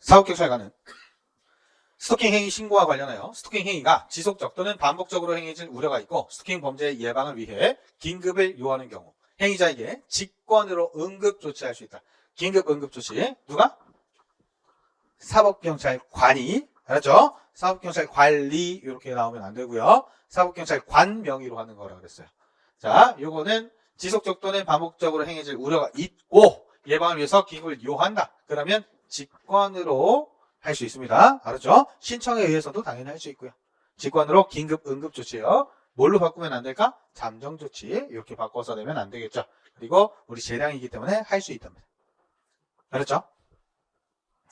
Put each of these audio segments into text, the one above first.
사업경찰관은 스토킹 행위 신고와 관련하여 스토킹 행위가 지속적 또는 반복적으로 행해질 우려가 있고 스토킹 범죄 예방을 위해 긴급을 요하는 경우 행위자에게 직권으로 응급 조치할 수 있다. 긴급 응급 조치 누가? 사법경찰관이 알았죠? 사법경찰 관리 이렇게 나오면 안 되고요. 사법경찰 관 명의로 하는 거라 그랬어요. 자, 요거는 지속적 또는 반복적으로 행해질 우려가 있고 예방을 위해서 긴급을 요한다. 그러면 직권으로 할 수 있습니다. 알았죠? 신청에 의해서도 당연히 할 수 있고요. 직권으로 긴급 응급 조치요. 뭘로 바꾸면 안 될까? 잠정 조치 이렇게 바꿔서 내면 안 되겠죠. 그리고 우리 재량이기 때문에 할 수 있답니다. 알았죠?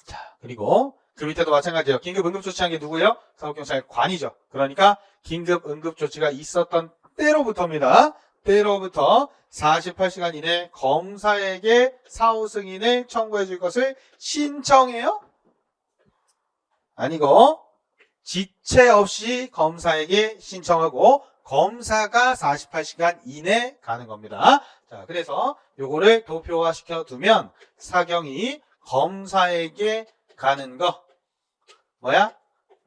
자, 그리고 그 밑에도 마찬가지예요. 긴급 응급 조치한 게 누구예요? 사법경찰관이죠. 그러니까 긴급 응급 조치가 있었던 때로부터입니다. 때로부터 48시간 이내 검사에게 사후 승인을 청구해 줄 것을 신청해요? 아니고 지체 없이 검사에게 신청하고 검사가 48시간 이내 가는 겁니다. 자, 그래서 요거를 도표화 시켜 두면 사경이 검사에게 가는 거 뭐야?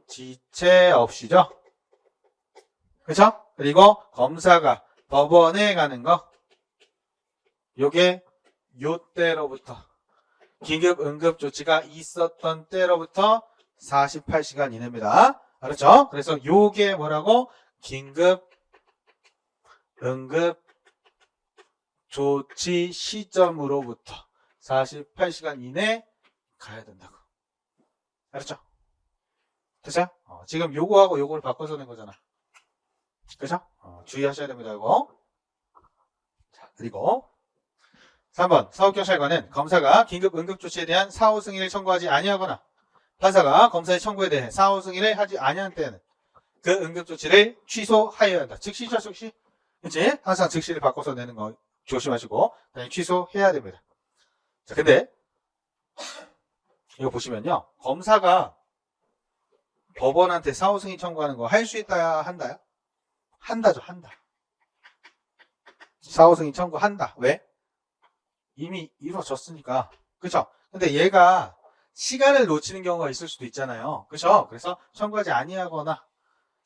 지체 없이죠. 그쵸? 그리고 검사가 법원에 가는 거 요게 요 때로부터 긴급 응급 조치가 있었던 때로부터 48시간 이내입니다. 알았죠? 그래서 요게 뭐라고? 긴급 응급 조치 시점으로부터 48시간 이내 가야 된다고. 알았죠? 됐어요? 어, 지금 요거하고 요거를 바꿔서 낸 거잖아. 그죠? 어, 주의하셔야 됩니다, 이거. 자, 그리고 3번 사업경찰관은 검사가 긴급 응급조치에 대한 사후 승인을 청구하지 아니하거나 판사가 검사의 청구에 대해 사후 승인을 하지 아니한 때에는 그 응급조치를 취소하여야 한다. 즉시죠, 즉시. 이제 항상 즉시를 바꿔서 내는 거 조심하시고 취소해야 됩니다. 자, 근데 이거 보시면요. 검사가 법원한테 사후 승인 청구하는 거 할 수 있다 한다요? 한다죠, 한다. 사후 승인 청구한다. 왜? 이미 이루어졌으니까. 그쵸? 근데 얘가 시간을 놓치는 경우가 있을 수도 있잖아요. 그쵸? 그래서 청구하지 아니하거나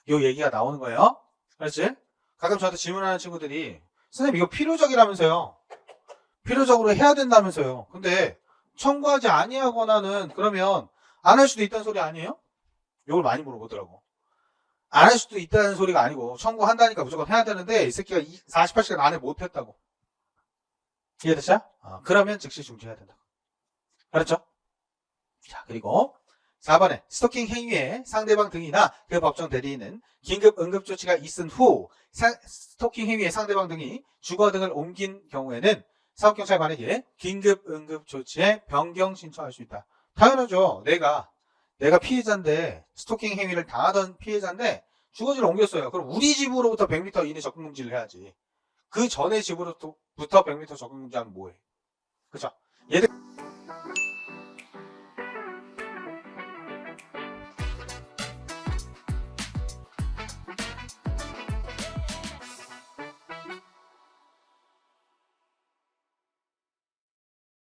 요 얘기가 나오는 거예요. 알았지? 가끔 저한테 질문하는 친구들이 선생님 이거 필요적이라면서요. 필요적으로 해야 된다면서요. 근데 청구하지 아니하거나는 그러면 안 할 수도 있다는 소리 아니에요? 이걸 많이 물어보더라고. 안 할 수도 있다는 소리가 아니고 청구한다니까 무조건 해야 되는데 이 새끼가 48시간 안에 못 했다고. 이해됐어요? 어, 그러면 즉시 중지해야 된다. 알았죠? 자 그리고 4번에 스토킹 행위에 상대방 등이나 그 법정 대리인은 긴급 응급조치가 있은 후 사- 스토킹 행위에 상대방 등이 주거 등을 옮긴 경우에는 사업경찰관에게 긴급 응급조치에 변경 신청할 수 있다. 당연하죠. 내가 내가 피해자인데 스토킹 행위를 당하던 피해자인데 주거지를 옮겼어요. 그럼 우리 집으로부터 100m 이내 접근 금지를 해야지. 그 전에 집으로부터 100m 접근 금지하면 뭐해? 그죠?